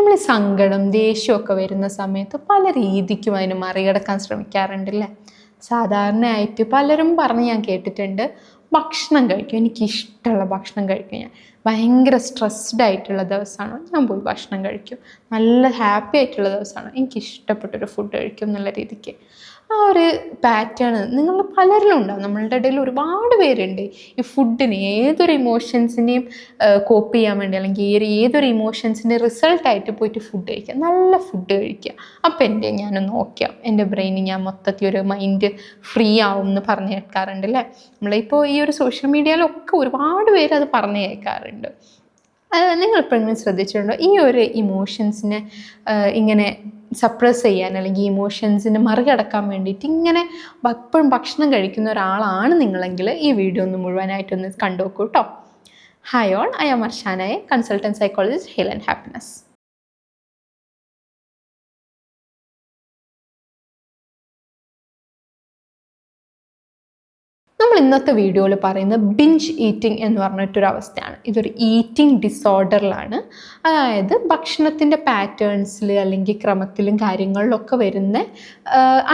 നമ്മൾ സങ്കടം ദേഷ്യമൊക്കെ വരുന്ന സമയത്ത് പല രീതിക്കും അതിന് മറികടക്കാൻ ശ്രമിക്കാറുണ്ടല്ലേ? സാധാരണയായിട്ട് പലരും പറഞ്ഞ് ഞാൻ കേട്ടിട്ടുണ്ട് ഭക്ഷണം കഴിക്കും എനിക്കിഷ്ടമുള്ള ഭക്ഷണം കഴിക്കും ഞാൻ. ഭയങ്കര സ്ട്രെസ്ഡ് ആയിട്ടുള്ള ദിവസമാണ് ഞാൻ പോയി ഭക്ഷണം കഴിക്കും. നല്ല ഹാപ്പി ആയിട്ടുള്ള ദിവസമാണ് എനിക്കിഷ്ടപ്പെട്ടൊരു ഫുഡ് കഴിക്കും എന്നുള്ള രീതിക്ക്. ആ ഒരു പാറ്റേൺ നിങ്ങൾ പലരിലും ഉണ്ടാവും. നമ്മളുടെ ഇടയിൽ ഒരുപാട് പേരുണ്ട്. ഈ ഫുഡിനെ ഏതൊരു ഇമോഷൻസിനെയും കോപ്പ് ചെയ്യാൻ വേണ്ടി അല്ലെങ്കിൽ ഏത് ഏതൊരു ഇമോഷൻസിന്റെ റിസൾട്ടായിട്ട് പോയിട്ട് ഫുഡ് കഴിക്കുക. നല്ല ഫുഡ് കഴിക്കുക. അപ്പം എന്റെ ഞാൻ നോക്കാം എന്റെ ബ്രെയിന് ഞാൻ മൊത്തത്തിൽ ഒരു മൈൻഡ് ഫ്രീ ആവും എന്ന് പറഞ്ഞു കേൾക്കാറുണ്ട് അല്ലേ? നമ്മളിപ്പോൾ ഈ ഒരു സോഷ്യൽ മീഡിയയിലൊക്കെ ഒരുപാട് പേര് അത് പറഞ്ഞു കേൾക്കാറുണ്ട്. നിങ്ങൾ എപ്പോഴെങ്കിലും ശ്രദ്ധിച്ചിട്ടുണ്ടോ? ഈ ഒരു ഇമോഷൻസിനെ ഇങ്ങനെ സപ്രസ് ചെയ്യാൻ അല്ലെങ്കിൽ ഇമോഷൻസിനെ മറികടക്കാൻ വേണ്ടിയിട്ട് ഇങ്ങനെ എപ്പോഴും ഭക്ഷണം കഴിക്കുന്ന ഒരാളാണ് നിങ്ങളെങ്കിൽ ഈ വീഡിയോ ഒന്ന് മുഴുവനായിട്ടൊന്ന് കണ്ടു നോക്കൂ കേട്ടോ hi all I am അർഷാനായ consultant psychologist health and happiness ഇന്നത്തെ വീഡിയോയിൽ പറയുന്നത് ബിഞ്ച് ഈറ്റിംഗ് എന്ന് പറഞ്ഞിട്ടൊരു അവസ്ഥയാണ്. ഇതൊരു ഈറ്റിംഗ് ഡിസോർഡറിലാണ് അതായത് ഭക്ഷണത്തിന്റെ പാറ്റേൺസിൽ അല്ലെങ്കിൽ ക്രമത്തിലും കാര്യങ്ങളിലൊക്കെ വരുന്ന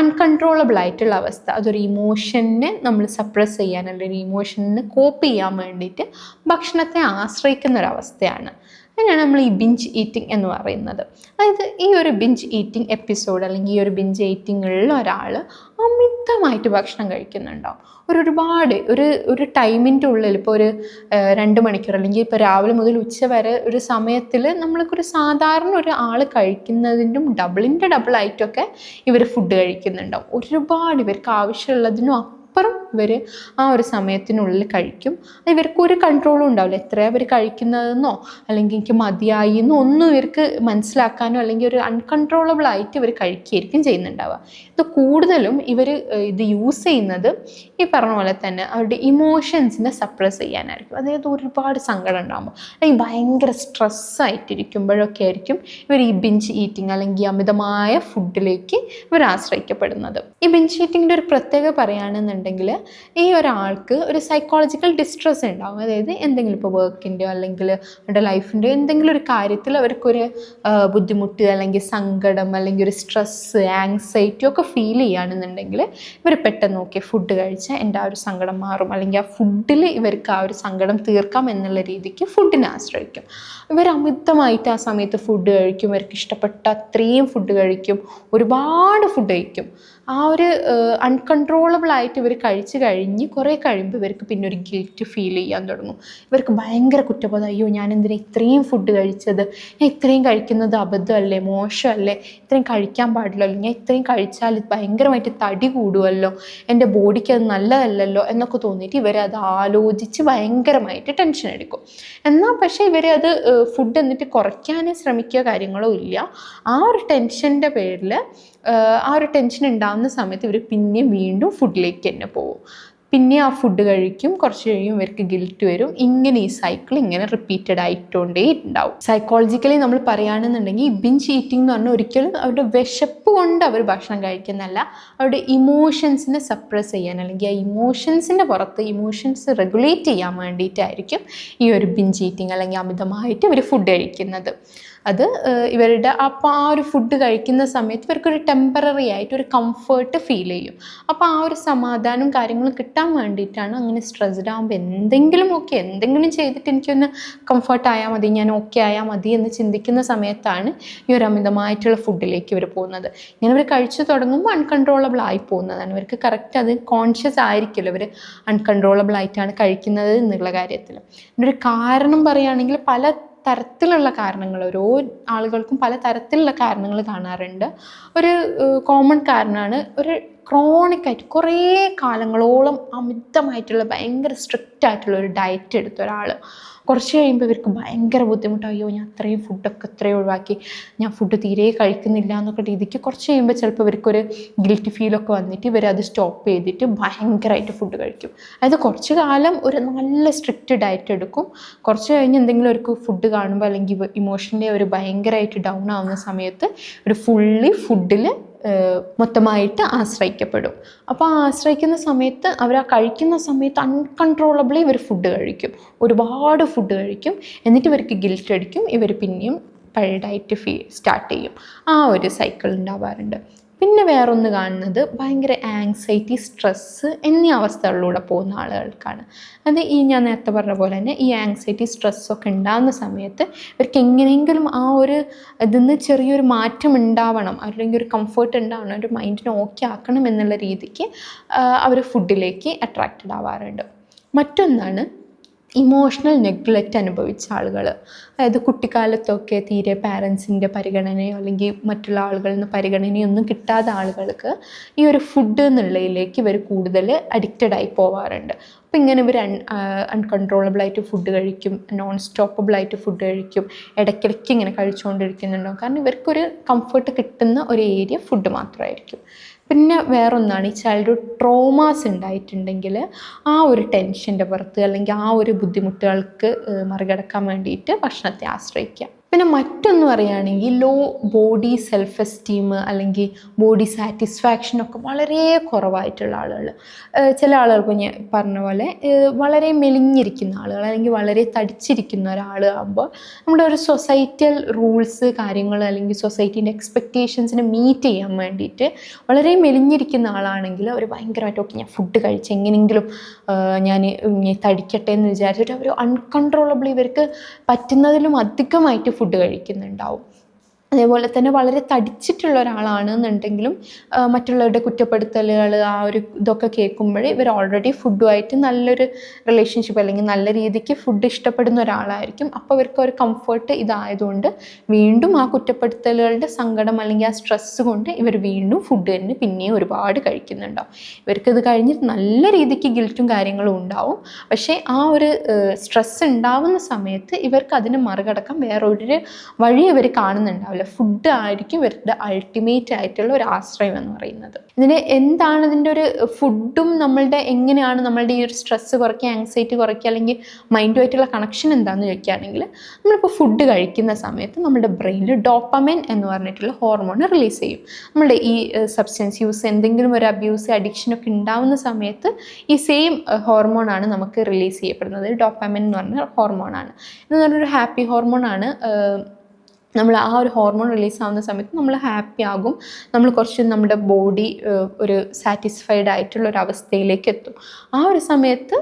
അൺകൺട്രോളബിൾ ആയിട്ടുള്ള അവസ്ഥ. അതൊരു ഇമോഷനെ നമ്മൾ സപ്രസ് ചെയ്യാൻ അല്ലെങ്കിൽ ഇമോഷനെ കോപ്പ് ചെയ്യാൻ വേണ്ടിയിട്ട് ഭക്ഷണത്തെ ആശ്രയിക്കുന്ന ഒരു അങ്ങനെയാണ് നമ്മൾ ഈ ബിഞ്ച് ഈറ്റിംഗ് എന്ന് പറയുന്നത്. അതായത് ഈ ഒരു ബിഞ്ച് ഈറ്റിംഗ് എപ്പിസോഡ് അല്ലെങ്കിൽ ഈ ഒരു ബിഞ്ച് ഈറ്റിങ്ങുള്ള ഒരാൾ അമിതമായിട്ട് ഭക്ഷണം കഴിക്കുന്നുണ്ടാവും. ഒരു ഒരുപാട് ഒരു ഒരു ടൈമിന്റെ ഉള്ളിൽ ഇപ്പോൾ ഒരു രണ്ട് മണിക്കൂർ അല്ലെങ്കിൽ ഇപ്പോൾ രാവിലെ മുതൽ ഉച്ച വരെ ഒരു സമയത്തിൽ നമ്മൾക്കൊരു സാധാരണ ഒരു ആൾ കഴിക്കുന്നതിന്റെ ഡബിളിന്റെ ഡബിളായിട്ടൊക്കെ ഇവർ ഫുഡ് കഴിക്കുന്നുണ്ടാവും. ഒരുപാട് ഇവർക്ക് ആവശ്യമുള്ളതിനും അപ്പുറം ഇവർ ആ ഒരു സമയത്തിനുള്ളിൽ കഴിക്കും. ഇവർക്ക് ഒരു കൺട്രോളും ഉണ്ടാവില്ല. എത്ര ഇവർ കഴിക്കുന്നതെന്നോ അല്ലെങ്കിൽ എനിക്ക് മതിയായി എന്നോ ഒന്നും ഇവർക്ക് മനസ്സിലാക്കാനോ അല്ലെങ്കിൽ ഒരു അൺകൺട്രോളബിൾ ആയിട്ട് ഇവർ കഴിക്കുകയായിരിക്കും ചെയ്യുന്നുണ്ടാവുക. ഇത് കൂടുതലും ഇവർ ഇത് യൂസ് ചെയ്യുന്നത് ഈ പറഞ്ഞ പോലെ തന്നെ അവരുടെ ഇമോഷൻസിനെ സപ്രസ് ചെയ്യാനായിരിക്കും. അതായത് ഒരുപാട് സങ്കടം ഉണ്ടാകുമ്പോൾ അല്ലെങ്കിൽ ഭയങ്കര സ്ട്രെസ്സായിട്ടിരിക്കുമ്പോഴൊക്കെ ആയിരിക്കും ഇവർ ഈ ബിഞ്ച് ഈറ്റിംഗ് അല്ലെങ്കിൽ അമിതമായ ഫുഡിലേക്ക് ഇവർ ആശ്രയിക്കപ്പെടുന്നത്. ഈ ബിഞ്ച് ഈറ്റിങ്ങിന്റെ ഒരു പ്രത്യേകത പറയുകയാണെന്നുണ്ടെങ്കിൽ ഈ ഒരാൾക്ക് ഒരു സൈക്കോളജിക്കൽ ഡിസ്ട്രെസ് ഉണ്ടാവും. അതായത് എന്തെങ്കിലും ഇപ്പോൾ വർക്കിന്റെയോ അല്ലെങ്കിൽ അവരുടെ ലൈഫിന്റെയോ എന്തെങ്കിലും ഒരു കാര്യത്തിൽ അവർക്കൊരു ബുദ്ധിമുട്ട് അല്ലെങ്കിൽ സങ്കടം അല്ലെങ്കിൽ ഒരു സ്ട്രെസ്സ് ആങ്സൈറ്റി ഒക്കെ ഫീൽ ചെയ്യുകയാണെന്നുണ്ടെങ്കിൽ ഇവർ പെട്ടെന്ന് നോക്കിയ ഫുഡ് കഴിച്ചാൽ എന്റെ ആ ഒരു സങ്കടം മാറും. അല്ലെങ്കിൽ ആ ഫുഡിൽ ഇവർക്ക് ആ ഒരു സങ്കടം തീർക്കാം എന്നുള്ള രീതിക്ക് ഫുഡിനെ ആശ്രയിക്കും. ഇവർ അമിതമായിട്ട് ആ സമയത്ത് ഫുഡ് കഴിക്കും. ഇവർക്ക് ഇഷ്ടപ്പെട്ട അത്രയും ഫുഡ് കഴിക്കും. ഒരുപാട് ഫുഡ് കഴിക്കും. ആ ഒരു അൺകൺട്രോളബിളായിട്ട് ഇവർ കഴിച്ച് കഴിഞ്ഞ് കുറേ കഴിയുമ്പോൾ ഇവർക്ക് പിന്നെ ഒരു ഗിൽറ്റ് ഫീൽ ചെയ്യാൻ തുടങ്ങും. ഇവർക്ക് ഭയങ്കര കുറ്റബോധം. അയ്യോ ഞാൻ എന്തിനാ ഇത്രയും ഫുഡ് കഴിച്ചത്? ഞാൻ ഇത്രയും കഴിക്കുന്നത് അബദ്ധമല്ലേ? മോശമല്ലേ? ഇത്രയും കഴിക്കാൻ പാടില്ലല്ലോ? ഞാൻ ഇത്രയും കഴിച്ചാൽ ഭയങ്കരമായിട്ട് തടി കൂടുമല്ലോ എന്റെ ബോഡിക്ക് അത് നല്ലതല്ലല്ലോ? എന്നൊക്കെ തോന്നിയിട്ട് അത് ആലോചിച്ച് ഭയങ്കരമായിട്ട് ടെൻഷൻ എടുക്കും. എന്നാൽ പക്ഷേ ഇവരത് ഫുഡ് എന്നിട്ട് കുറയ്ക്കാനേ ശ്രമിക്കുക കാര്യങ്ങളോ ഇല്ല. ആ ഒരു ടെൻഷന്റെ പേരിൽ ആ ഒരു ടെൻഷൻ ഉണ്ടാകുന്ന സമയത്ത് ഇവർ പിന്നെ വീണ്ടും ഫുഡിലേക്ക് തന്നെ പോകും. പിന്നെ ആ ഫുഡ് കഴിക്കും കുറച്ച് കഴിയും ഇവർക്ക് ഗിൽറ്റ് വരും. ഇങ്ങനെ ഈ സൈക്കിൾ ഇങ്ങനെ റിപ്പീറ്റഡ് ആയിട്ടോണ്ടേ ഉണ്ടാവും. സൈക്കോളജിക്കലി നമ്മൾ പറയുകയാണെന്നുണ്ടെങ്കിൽ ബിഞ്ച് ഈറ്റിംഗ് എന്ന് പറഞ്ഞാൽ ഒരിക്കലും അവരുടെ വിശപ്പ് കൊണ്ട് അവർ ഭക്ഷണം കഴിക്കുന്നല്ല അവരുടെ ഇമോഷൻസിനെ സപ്രസ് ചെയ്യാൻ അല്ലെങ്കിൽ ആ ഇമോഷൻസിന്റെ പുറത്ത് ഇമോഷൻസ് റെഗുലേറ്റ് ചെയ്യാൻ വേണ്ടിയിട്ടായിരിക്കും ഈ ഒരു ബിഞ്ച് ഈറ്റിംഗ് അല്ലെങ്കിൽ അമിതമായിട്ട് ഇവർ ഫുഡ് കഴിക്കുന്നത്. അത് ഇവരുടെ അപ്പോൾ ആ ഒരു ഫുഡ് കഴിക്കുന്ന സമയത്ത് ഇവർക്കൊരു ടെമ്പററി ആയിട്ട് ഒരു കംഫേർട്ട് ഫീൽ ചെയ്യും. അപ്പോൾ ആ ഒരു സമാധാനവും കാര്യങ്ങളും കിട്ടാൻ വേണ്ടിയിട്ടാണ് അങ്ങനെ സ്ട്രെസ്ഡ് ആകുമ്പോൾ എന്തെങ്കിലും ഓക്കെ എന്തെങ്കിലും ചെയ്തിട്ട് എനിക്കൊന്ന് കംഫർട്ട് ആയാൽ മതി ഞാൻ ഓക്കെ ആയാൽ മതി എന്ന് ചിന്തിക്കുന്ന സമയത്താണ് ഈ ഒരു അമിതമായിട്ടുള്ള ഫുഡിലേക്ക് ഇവർ പോകുന്നത്. ഇങ്ങനെ ഇവർ കഴിച്ചു തുടങ്ങുമ്പോൾ അൺകൺട്രോളബിൾ ആയി പോകുന്നതാണ്. ഇവർക്ക് കറക്റ്റ് അത് കോൺഷ്യസ് ആയിരിക്കില്ല ഇവർ അൺകൺട്രോളബിൾ ആയിട്ടാണ് കഴിക്കുന്നത് എന്നുള്ള കാര്യത്തിൽ ഇതിന്റെ ഒരു കാരണം പറയുകയാണെങ്കിൽ പല തരത്തിലുള്ള കാരണങ്ങൾ ഓരോ ആളുകൾക്കും പല തരത്തിലുള്ള കാരണങ്ങൾ കാണാറുണ്ട്. ഒരു കോമൺ കാരണമാണ് ഒരു ക്രോണിക്കായിട്ട് കുറേ കാലങ്ങളോളം അമിതമായിട്ടുള്ള ഭയങ്കര സ്ട്രിക്റ്റ് ആയിട്ടുള്ള ഒരു ഡയറ്റ് എടുത്ത ഒരാൾ കുറച്ച് കഴിയുമ്പോൾ ഇവർക്ക് ഭയങ്കര ബുദ്ധിമുട്ടാണ് അയ്യോ ഞാൻ അത്രയും ഫുഡൊക്കെ അത്രയും ഒഴിവാക്കി. ഞാൻ ഫുഡ് തീരെ കഴിക്കുന്നില്ല എന്നൊക്കെ രീതിക്ക് കുറച്ച് കഴിയുമ്പോൾ ചിലപ്പോൾ ഇവർക്കൊരു ഗിൽറ്റി ഫീലൊക്കെ വന്നിട്ട് ഇവർ അത് സ്റ്റോപ്പ് ചെയ്തിട്ട് ഭയങ്കരമായിട്ട് ഫുഡ് കഴിക്കും. അതായത് കുറച്ച് കാലം ഒരു നല്ല സ്ട്രിക്റ്റ് ഡയറ്റ് എടുക്കും. കുറച്ച് കഴിഞ്ഞ് എന്തെങ്കിലും ഒരു ഫുഡ് കാണുമ്പോൾ അല്ലെങ്കിൽ ഇമോഷണലി ഒരു ഭയങ്കരമായിട്ട് ഡൗൺ ആവുന്ന സമയത്ത് ഒരു ഫുള്ളി ഫുഡിൽ മൊത്തമായിട്ട് ആശ്രയിക്കപ്പെടും. അപ്പോൾ ആ ആശ്രയിക്കുന്ന സമയത്ത് അവർ ആ കഴിക്കുന്ന സമയത്ത് അൺകൺട്രോളബിളി ഇവർ ഫുഡ് കഴിക്കും. ഒരുപാട് ഫുഡ് കഴിക്കും. എന്നിട്ട് ഇവർക്ക് ഗിൽറ്റ് അടിക്കും. ഇവർ പിന്നെയും പഴയ ഡയറ്റ് ഫീ സ്റ്റാർട്ട് ചെയ്യും. ആ ഒരു സൈക്കിൾ ഉണ്ടാവാറുണ്ട് പിന്നെ വേറൊന്ന് കാണുന്നത് ഭയങ്കര ആങ്സൈറ്റി സ്ട്രെസ്സ് എന്നീ അവസ്ഥകളിലൂടെ പോകുന്ന ആളുകൾക്കാണ്. അത് ഈ ഞാൻ നേരത്തെ പറഞ്ഞ പോലെ തന്നെ ഈ ആങ്സൈറ്റി സ്ട്രെസ്സൊക്കെ ഉണ്ടാകുന്ന സമയത്ത് ഇവർക്ക് എങ്ങനെയെങ്കിലും ആ ഒരു ഇതിൽ നിന്ന് ചെറിയൊരു മാറ്റം ഉണ്ടാവണം അല്ലെങ്കിൽ ഒരു കംഫർട്ട് ഉണ്ടാവണം ഒരു മൈൻഡിനെ ഓക്കെ ആക്കണം എന്നുള്ള രീതിക്ക് അവർ ഫുഡിലേക്ക് അട്രാക്റ്റഡ് ആവാറുണ്ട്. മറ്റൊന്നാണ് ഇമോഷണൽ നെഗ്ലക്റ്റ് അനുഭവിച്ച ആളുകൾ അതായത് കുട്ടിക്കാലത്തൊക്കെ തീരെ പാരൻസിന്റെ പരിഗണനയോ അല്ലെങ്കിൽ മറ്റുള്ള ആളുകളിൽ നിന്ന് പരിഗണനയോ ഒന്നും കിട്ടാത്ത ആളുകൾക്ക് ഈ ഒരു ഫുഡ് എന്നുള്ളതിലേക്ക് ഇവർ കൂടുതൽ അഡിക്റ്റഡ് ആയി പോവാറുണ്ട്. അപ്പോൾ ഇങ്ങനെ ഇവർ അൺ അൺകൺട്രോളബിളായിട്ട് ഫുഡ് കഴിക്കും നോൺ സ്റ്റോപ്പബിളായിട്ട് ഫുഡ് കഴിക്കും ഇടയ്ക്കിടയ്ക്ക് ഇങ്ങനെ കഴിച്ചുകൊണ്ടിരിക്കുന്നുണ്ടോ കാരണം ഇവർക്കൊരു കംഫർട്ട് കിട്ടുന്ന ഒരു ഏരിയ ഫുഡ് മാത്രമായിരിക്കും. പിന്നെ വേറൊന്നാണ് ഈ ചൈൽഡ്ഹുഡ് ട്രോമാസ് ഉണ്ടായിട്ടുണ്ടെങ്കിൽ ആ ഒരു ടെൻഷന്റെ പുറത്ത് അല്ലെങ്കിൽ ആ ഒരു ബുദ്ധിമുട്ടുകൾക്ക് മറികടക്കാൻ വേണ്ടിയിട്ട് ഭക്ഷണത്തെ ആശ്രയിക്കുക. പിന്നെ മറ്റൊന്ന് പറയുകയാണെങ്കിൽ ലോ ബോഡി സെൽഫ് എസ്റ്റീം അല്ലെങ്കിൽ ബോഡി സാറ്റിസ്ഫാക്ഷൻ ഒക്കെ വളരെ കുറവായിട്ടുള്ള ആളുകൾ. ചില ആളുകൾക്ക് ഞാൻ പറഞ്ഞ പോലെ വളരെ മെലിഞ്ഞിരിക്കുന്ന ആളുകൾ അല്ലെങ്കിൽ വളരെ തടിച്ചിരിക്കുന്ന ഒരാൾ ആകുമ്പോൾ നമ്മുടെ ഒരു സൊസൈറ്റൽ റൂൾസ് കാര്യങ്ങൾ അല്ലെങ്കിൽ സൊസൈറ്റീന്റെ എക്സ്പെക്റ്റേഷൻസിനെ മീറ്റ് ചെയ്യാൻ വേണ്ടിയിട്ട് വളരെ മെലിഞ്ഞിരിക്കുന്ന ആളാണെങ്കിൽ അവർ ഭയങ്കരമായിട്ട് ഓക്കെ ഞാൻ ഫുഡ് കഴിച്ച് എങ്ങനെയെങ്കിലും ഞാൻ തടിക്കട്ടെ എന്ന് വിചാരിച്ചിട്ട് അവർ അൺകൺട്രോളബിൾ ഇവർക്ക് പറ്റുന്നതിലും അധികമായിട്ട് ഫുഡ് കഴിക്കുന്നുണ്ടാവും. അതേപോലെ തന്നെ വളരെ തടിച്ചിട്ടുള്ള ഒരാളാണെന്നുണ്ടെങ്കിലും മറ്റുള്ളവരുടെ കുറ്റപ്പെടുത്തലുകൾ ആ ഒരു ഇതൊക്കെ കേൾക്കുമ്പോഴേ ഇവർ ഓൾറെഡി ഫുഡുമായിട്ട് നല്ലൊരു റിലേഷൻഷിപ്പ് അല്ലെങ്കിൽ നല്ല രീതിക്ക് ഫുഡ് ഇഷ്ടപ്പെടുന്ന ഒരാളായിരിക്കും. അപ്പോൾ ഇവർക്ക് ഒരു കംഫർട്ട് ഇതായതുകൊണ്ട് വീണ്ടും ആ കുറ്റപ്പെടുത്തലുകളുടെ സങ്കടം അല്ലെങ്കിൽ ആ സ്ട്രെസ്സ് കൊണ്ട് ഇവർ വീണ്ടും ഫുഡ് തന്നെ പിന്നെയും ഒരുപാട് കഴിക്കുന്നുണ്ടാവും. ഇവർക്ക് ഇത് കഴിഞ്ഞ് നല്ല രീതിക്ക് ഗിൽറ്റും കാര്യങ്ങളും ഉണ്ടാവും. പക്ഷേ ആ ഒരു സ്ട്രെസ് ഉണ്ടാവുന്ന സമയത്ത് ഇവർക്ക് അതിനെ മറികടക്കാൻ വേറൊരു വഴി ഇവർ കാണുന്നുണ്ടാവില്ല. ഫുഡ് ആയിരിക്കും ഇവരുടെ അൾട്ടിമേറ്റ് ആയിട്ടുള്ള ഒരു ആശ്രയം എന്ന് പറയുന്നത്. ഇതിന് എന്താണ് ഇതിന്റെ ഒരു ഫുഡും നമ്മളുടെ എങ്ങനെയാണ് നമ്മളുടെ ഈ ഒരു സ്ട്രെസ്സ് കുറയ്ക്കുക ആങ്സൈറ്റി കുറയ്ക്കുക അല്ലെങ്കിൽ മൈൻഡുമായിട്ടുള്ള കണക്ഷൻ എന്താണെന്ന് ചോദിക്കുകയാണെങ്കിൽ നമ്മളിപ്പോൾ ഫുഡ് കഴിക്കുന്ന സമയത്ത് നമ്മുടെ ബ്രെയിനിൽ ഡോപ്പമെൻ എന്ന് പറഞ്ഞിട്ടുള്ള ഹോർമോൺ റിലീസ് ചെയ്യും. നമ്മുടെ ഈ സബ്സ്റ്റൻസ് യൂസ് എന്തെങ്കിലും ഒരു അബ്യൂസ് അഡിക്ഷനൊക്കെ ഉണ്ടാവുന്ന സമയത്ത് ഈ സെയിം ഹോർമോണാണ് നമുക്ക് റിലീസ് ചെയ്യപ്പെടുന്നത്. ഡോപ്പമെൻ എന്ന് പറഞ്ഞ ഹോർമോണാണ് എന്ന് പറഞ്ഞൊരു ഹാപ്പി ഹോർമോണാണ് നമ്മൾ ആ ഒരു ഹോർമോൺ റിലീസ് ആവുന്ന സമയത്ത് നമ്മൾ ഹാപ്പി ആകും. നമ്മൾ കുറച്ച് നമ്മുടെ ബോഡി ഒരു സാറ്റിസ്ഫൈഡ് ആയിട്ടുള്ള ഒരു അവസ്ഥയിലേക്ക് എത്തും. ആ ഒരു സമയത്ത്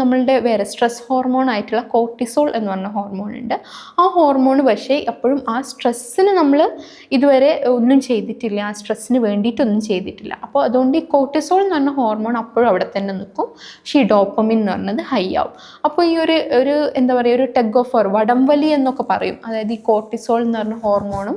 നമ്മളുടെ വേറെ സ്ട്രെസ് ഹോർമോൺ ആയിട്ടുള്ള കോർട്ടിസോൾ എന്ന് പറഞ്ഞ ഹോർമോൺ ഉണ്ട്. ആ ഹോർമോൺ പക്ഷേ അപ്പോഴും ആ സ്ട്രെസ്സിന് നമ്മൾ ഇതുവരെ ഒന്നും ചെയ്തിട്ടില്ല. ആ സ്ട്രെസ്സിന് വേണ്ടിയിട്ടൊന്നും ചെയ്തിട്ടില്ല. അപ്പോൾ അതുകൊണ്ട് ഈ കോർട്ടിസോൾ എന്ന് പറഞ്ഞ ഹോർമോൺ അപ്പോഴും അവിടെ തന്നെ നിൽക്കും. പക്ഷേ ഈ ഡോപ്പമിൻ എന്ന് പറഞ്ഞത് ഹൈ ആവും. അപ്പോൾ ഈ ഒരു ഒരു എന്താ പറയുക ഒരു ടെഗ് ഓഫ് വടംവലി എന്നൊക്കെ പറയും. അതായത് ഈ കോർട്ടിസോൾ കോർട്ടിസോൾ എന്ന് പറഞ്ഞ ഹോർമോണും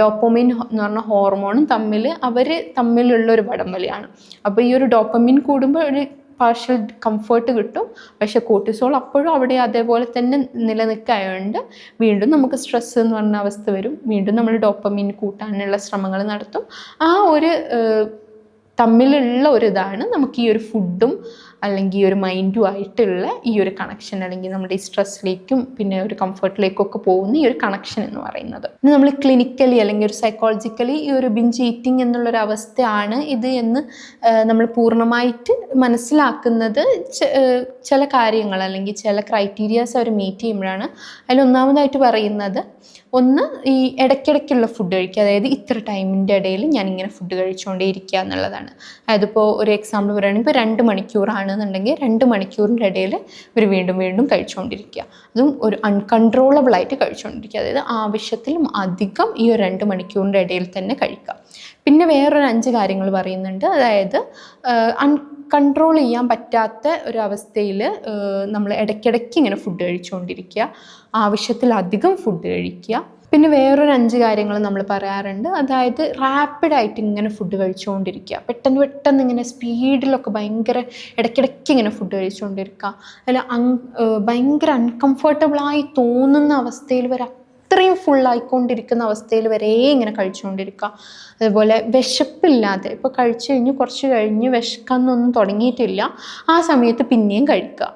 ഡോപ്പമിൻ എന്ന് പറഞ്ഞ ഹോർമോണും തമ്മിൽ അവർ തമ്മിലുള്ള ഒരു വടംവലിയാണ്. അപ്പോൾ ഈ ഒരു ഡോപ്പമിൻ കൂടുമ്പോൾ ഒരു പാർഷ്യൽ കംഫേർട്ട് കിട്ടും. പക്ഷേ കോർട്ടിസോൾ അപ്പോഴും അവിടെ അതേപോലെ തന്നെ നിലനിൽക്കായതുകൊണ്ട് വീണ്ടും നമുക്ക് സ്ട്രെസ് എന്ന് പറഞ്ഞ അവസ്ഥ വരും. വീണ്ടും നമ്മൾ ഡോപ്പമിൻ കൂട്ടാനുള്ള ശ്രമങ്ങൾ നടത്തും. ആ ഒരു തമ്മിലുള്ള ഒരു ഇതാണ് നമുക്ക് ഈ ഒരു ഫുഡും അല്ലെങ്കിൽ ഒരു മൈൻഡും ആയിട്ടുള്ള ഈ ഒരു കണക്ഷൻ അല്ലെങ്കിൽ നമ്മുടെ ഈ സ്ട്രെസ്സിലേക്കും പിന്നെ ഒരു കംഫർട്ടിലേക്കും ഒക്കെ പോകുന്ന ഈ ഒരു കണക്ഷൻ എന്ന് പറയുന്നത്. നമ്മൾ ക്ലിനിക്കലി അല്ലെങ്കിൽ ഒരു സൈക്കോളജിക്കലി ഈ ഒരു ബിഞ്ച് ഈറ്റിംഗ് എന്നുള്ളൊരു അവസ്ഥയാണ് ഇത് എന്ന് നമ്മൾ പൂർണമായിട്ട് മനസ്സിലാക്കുന്നത് ചില കാര്യങ്ങൾ അല്ലെങ്കിൽ ചില ക്രൈറ്റീരിയാസ് അവർ മീറ്റ് ചെയ്യുമ്പോഴാണ്. അതിൽ ഒന്നാമതായിട്ട് പറയുന്നത് ഒന്ന് ഈ ഇടയ്ക്കിടയ്ക്കുള്ള ഫുഡ് കഴിക്കുക. അതായത് ഇത്ര ടൈമിന്റെ ഇടയിൽ ഇങ്ങനെ ഫുഡ് കഴിച്ചുകൊണ്ടേ ഇരിക്കുക എന്നുള്ളതാണ്. അതായത് ഇപ്പോൾ ഒരു എക്സാമ്പിൾ പറയുകയാണെങ്കിൽ ഇപ്പോൾ രണ്ട് മണിക്കൂറാണെന്നുണ്ടെങ്കിൽ രണ്ട് മണിക്കൂറിന്റെ ഇടയിൽ ഇവർ വീണ്ടും വീണ്ടും കഴിച്ചുകൊണ്ടിരിക്കുക അതും ഒരു അൺകൺട്രോളബിളായിട്ട് കഴിച്ചുകൊണ്ടിരിക്കുക അതായത് ആവശ്യത്തിലും അധികം ഈ ഒരു രണ്ട് മണിക്കൂറിന്റെ ഇടയിൽ തന്നെ കഴിക്കുക. പിന്നെ വേറൊരു അഞ്ച് കാര്യങ്ങൾ പറയുന്നുണ്ട്. അതായത് കൺട്രോൾ ചെയ്യാൻ പറ്റാത്ത ഒരു അവസ്ഥയിൽ നമ്മൾ ഇടയ്ക്കിടയ്ക്ക് ഇങ്ങനെ ഫുഡ് കഴിച്ചുകൊണ്ടിരിക്കുക ആവശ്യത്തിലധികം ഫുഡ് കഴിക്കുക. പിന്നെ വേറൊരു അഞ്ച് കാര്യങ്ങൾ നമ്മൾ പറയാറുണ്ട്. അതായത് റാപ്പിഡായിട്ട് ഇങ്ങനെ ഫുഡ് കഴിച്ചുകൊണ്ടിരിക്കുക പെട്ടെന്ന് പെട്ടെന്ന് ഇങ്ങനെ സ്പീഡിലൊക്കെ ഭയങ്കര ഇടയ്ക്കിടയ്ക്ക് ഇങ്ങനെ ഫുഡ് കഴിച്ചുകൊണ്ടിരിക്കുക അല്ല അൺ ഭയങ്കര അൺകംഫർട്ടബിളായി തോന്നുന്ന അവസ്ഥയിൽ വരെ. അത്രയും ഫുള്ളായിക്കൊണ്ടിരിക്കുന്ന അവസ്ഥയിൽ വരെ ഇങ്ങനെ കഴിച്ചുകൊണ്ടിരിക്കുക. അതുപോലെ വിശപ്പില്ലാതെ ഇപ്പോൾ കഴിച്ചു കഴിഞ്ഞ് കുറച്ച് കഴിഞ്ഞ് വിശക്കാന്നൊന്നും തുടങ്ങിയിട്ടില്ല. ആ സമയത്ത് പിന്നെയും കഴിക്കുക.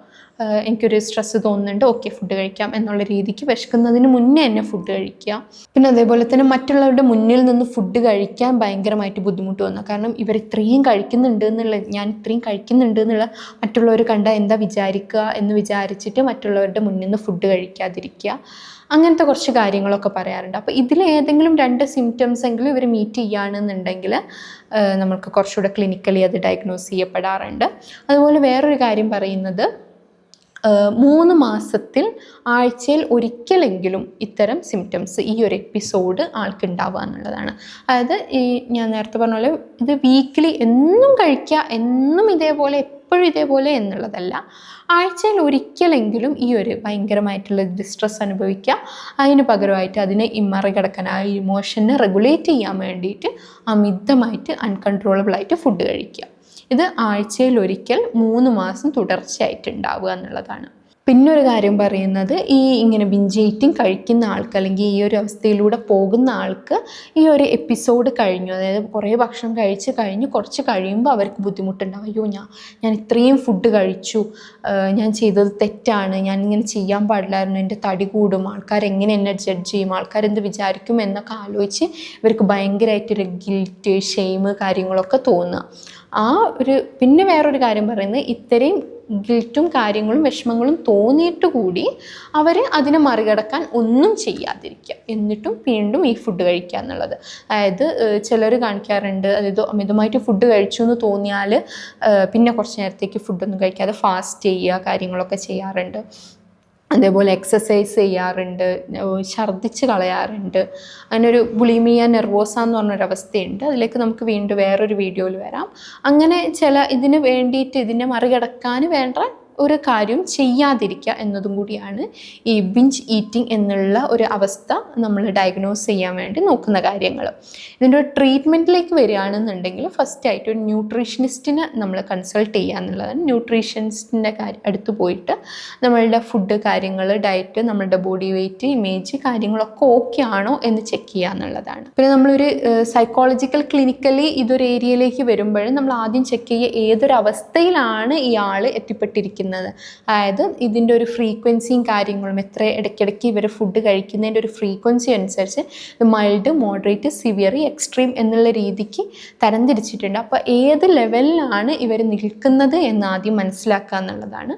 എനിക്കൊരു സ്ട്രെസ്സ് തോന്നുന്നുണ്ട് ഓക്കെ ഫുഡ് കഴിക്കാം എന്നുള്ള രീതിക്ക് വിശക്കുന്നതിന് മുന്നേ തന്നെ ഫുഡ് കഴിക്കുക. പിന്നെ അതേപോലെ തന്നെ മറ്റുള്ളവരുടെ മുന്നിൽ നിന്ന് ഫുഡ് കഴിക്കാൻ ഭയങ്കരമായിട്ട് ബുദ്ധിമുട്ട് വന്നു. കാരണം ഇവർ ഇത്രയും കഴിക്കുന്നുണ്ട് എന്നുള്ള ഞാൻ ഇത്രയും കഴിക്കുന്നുണ്ട് എന്നുള്ള മറ്റുള്ളവർ കണ്ടാൽ എന്താ വിചാരിക്കുക എന്ന് വിചാരിച്ചിട്ട് മറ്റുള്ളവരുടെ മുന്നിൽ നിന്ന് ഫുഡ് കഴിക്കാതിരിക്കുക. അങ്ങനത്തെ കുറച്ച് കാര്യങ്ങളൊക്കെ പറയാറുണ്ട്. അപ്പോൾ ഇതിൽ ഏതെങ്കിലും രണ്ട് സിംറ്റംസ് എങ്കിലും ഇവർ മീറ്റ് ചെയ്യുകയാണെന്നുണ്ടെങ്കിൽ നമുക്ക് കുറച്ചുകൂടെ ക്ലിനിക്കലി അത് ഡയഗ്നോസ് ചെയ്യപ്പെടാറുണ്ട്. അതുപോലെ വേറൊരു കാര്യം പറയുന്നത് മൂന്ന് മാസത്തിൽ ആഴ്ചയിൽ ഒരിക്കലെങ്കിലും ഇത്തരം സിംറ്റംസ് ഈ ഒരു എപ്പിസോഡ് ആൾക്ക് ഉണ്ടാവുക എന്നുള്ളതാണ്. അതായത് ഈ ഞാൻ നേരത്തെ പറഞ്ഞ പോലെ ഇത് വീക്കിലി എന്നും കഴിക്കുക എന്നും ഇതേപോലെ എപ്പോഴും ഇതേപോലെ എന്നുള്ളതല്ല. ആഴ്ചയിൽ ഒരിക്കലെങ്കിലും ഈ ഒരു ഭയങ്കരമായിട്ടുള്ള ഡിസ്ട്രെസ് അനുഭവിക്കുക അതിന് പകരമായിട്ട് അതിനെ മറികടക്കാൻ ആ ഇമോഷനെ റെഗുലേറ്റ് ചെയ്യാൻ വേണ്ടിയിട്ട് അമിതമായിട്ട് അൺകൺട്രോളബിളായിട്ട് ഫുഡ് കഴിക്കുക. ഇത് ആഴ്ചയിൽ ഒരിക്കൽ മൂന്ന് മാസം തുടർച്ചയായിട്ട് ഉണ്ടാവുക എന്നുള്ളതാണ്. പിന്നെ ഒരു കാര്യം പറയുന്നത് ഈ ഇങ്ങനെ ബിഞ്ചേറ്റിങ് കഴിക്കുന്ന ആൾക്ക് അല്ലെങ്കിൽ ഈ ഒരു അവസ്ഥയിലൂടെ പോകുന്ന ആൾക്ക് ഈ ഒരു എപ്പിസോഡ് കഴിഞ്ഞു. അതായത് കുറേ ഭക്ഷണം കഴിച്ച് കഴിഞ്ഞ് കുറച്ച് കഴിയുമ്പോൾ അവർക്ക് ബുദ്ധിമുട്ടുണ്ടാവും. അയ്യോ ഞാൻ ഞാൻ ഇത്രയും ഫുഡ് കഴിച്ചു. ഞാൻ ചെയ്തത് തെറ്റാണ്. ഞാൻ ഇങ്ങനെ ചെയ്യാൻ പാടില്ലായിരുന്നു. എന്റെ തടി കൂടും. ആൾക്കാർ എങ്ങനെ എന്നെ ജഡ്ജ് ചെയ്യും? ആൾക്കാർ എന്ത് വിചാരിക്കും? എന്നൊക്കെ ആലോചിച്ച് ഇവർക്ക് ഭയങ്കരമായിട്ടൊരു ഗിൽറ്റ് ഷെയിം കാര്യങ്ങളൊക്കെ തോന്നുക. ആ ഒരു പിന്നെ വേറൊരു കാര്യം പറയുന്നത് ഇത്രയും ഗിൽറ്റും കാര്യങ്ങളും വിഷമങ്ങളും തോന്നിയിട്ട് കൂടി അവർ അതിനെ മറികടക്കാൻ ഒന്നും ചെയ്യാതിരിക്കുക. എന്നിട്ടും വീണ്ടും ഈ ഫുഡ് കഴിക്കുക എന്നുള്ളത്. അതായത് ചിലർ കാണിക്കാറുണ്ട് അതായത് അമിതമായിട്ട് ഫുഡ് കഴിച്ചു എന്ന് തോന്നിയാൽ പിന്നെ കുറച്ച് നേരത്തേക്ക് ഫുഡൊന്നും കഴിക്കാതെ ഫാസ്റ്റ് ചെയ്യുക കാര്യങ്ങളൊക്കെ ചെയ്യാറുണ്ട്. അതേപോലെ എക്സസൈസ് ചെയ്യാറുണ്ട് ഛർദ്ദിച്ച് കളയാറുണ്ട്. അങ്ങനെ ഒരു ബുളിമിയ നെർവോസ എന്ന് പറഞ്ഞൊരവസ്ഥയുണ്ട്. അതിലേക്ക് നമുക്ക് വീണ്ടും വേറൊരു വീഡിയോയിൽ വരാം. അങ്ങനെ ചില ഇതിന് വേണ്ടിയിട്ട് ഇതിനെ മറികടക്കാൻ വേണ്ട ഒരു കാര്യം ചെയ്യാതിരിക്കുക എന്നതും കൂടിയാണ് ഈ ബിഞ്ച് ഈറ്റിംഗ് എന്നുള്ള ഒരു അവസ്ഥ നമ്മൾ ഡയഗ്നോസ് ചെയ്യാൻ വേണ്ടി നോക്കുന്ന കാര്യങ്ങൾ. ഇതിന്റെ ഒരു ട്രീറ്റ്മെന്റിലേക്ക് വരികയാണെന്നുണ്ടെങ്കിൽ ഫസ്റ്റ് ആയിട്ട് ഒരു ന്യൂട്രീഷനിസ്റ്റിനെ നമ്മൾ കൺസൾട്ട് ചെയ്യുക എന്നുള്ളതാണ്. ന്യൂട്രീഷനിസ്റ്റിന്റെ കാര്യം അടുത്ത് പോയിട്ട് നമ്മളുടെ ഫുഡ് കാര്യങ്ങൾ ഡയറ്റ് നമ്മളുടെ ബോഡി വെയിറ്റ് ഇമേജ് കാര്യങ്ങളൊക്കെ ഓക്കെ ആണോ എന്ന് ചെക്ക് ചെയ്യുക എന്നുള്ളതാണ്. പിന്നെ നമ്മളൊരു സൈക്കോളജിക്കൽ ക്ലിനിക്കലി ഇതൊരു ഏരിയയിലേക്ക് വരുമ്പോഴും നമ്മൾ ആദ്യം ചെക്ക് ചെയ്യുക ഏതൊരു അവസ്ഥയിലാണ് എത്തിപ്പെട്ടിരിക്കുന്നത്. ആൾ എത്തിപ്പെട്ടിരിക്കുന്നത് അതായത് ഇതിന്റെ ഒരു ഫ്രീക്വൻസിയും കാര്യങ്ങളും എത്ര ഇടയ്ക്കിടയ്ക്ക് ഇവർ ഫുഡ് കഴിക്കുന്നതിന്റെ ഒരു ഫ്രീക്വൻസി അനുസരിച്ച് മൈൽഡ് മോഡറേറ്റ് സിവിയറി എക്സ്ട്രീം എന്നുള്ള രീതിക്ക് തരംതിരിച്ചിട്ടുണ്ട്. അപ്പോൾ ഏത് ലെവലിലാണ് ഇവർ നിൽക്കുന്നത് എന്ന് ആദ്യം മനസ്സിലാക്കുക എന്നുള്ളതാണ്.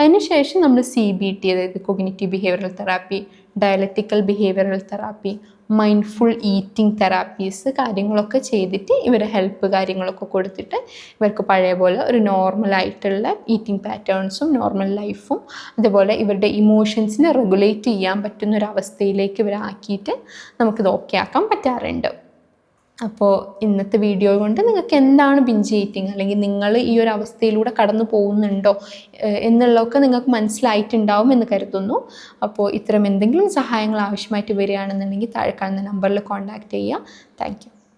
അതിനുശേഷം നമ്മൾ സി ബി ടി അതായത് cognitive behavioural therapy dialectical behavioural therapy mindful eating therapies കാര്യങ്ങളൊക്കെ ചെയ്തിട്ട് ഇവർ ഹെൽപ്പ് കാര്യങ്ങളൊക്കെ കൊടുത്തിട്ട് ഇവർക്ക് പഴയ പോലെ ഒരു നോർമലായിട്ടുള്ള ഈറ്റിംഗ് പാറ്റേൺസും നോർമൽ ലൈഫും അതുപോലെ ഇവരുടെ ഇമോഷൻസിനെ റെഗുലേറ്റ് ചെയ്യാൻ പറ്റുന്ന ഒരു അവസ്ഥയിലേക്ക് ഇവരാക്കിയിട്ട് നമുക്കിത് ഓക്കെ ആക്കാൻ പറ്റാറുണ്ട്. അപ്പോൾ ഇന്നത്തെ വീഡിയോ കൊണ്ട് നിങ്ങൾക്ക് എന്താണ് ബിഞ്ച് ഈറ്റിംഗ് അല്ലെങ്കിൽ നിങ്ങൾ ഈ ഒരു അവസ്ഥയിലൂടെ കടന്നു പോകുന്നുണ്ടോ? എന്നുള്ളതൊക്കെ നിങ്ങൾക്ക് മനസ്സിലായിട്ടുണ്ടാവും എന്ന് കരുതുന്നു. അപ്പോൾ ഇത്തരം എന്തെങ്കിലും സഹായങ്ങൾ ആവശ്യമായിട്ട് വരികയാണെന്നുണ്ടെങ്കിൽ താഴെ കാണുന്ന നമ്പറിൽ കോൺടാക്റ്റ് ചെയ്യുക. താങ്ക്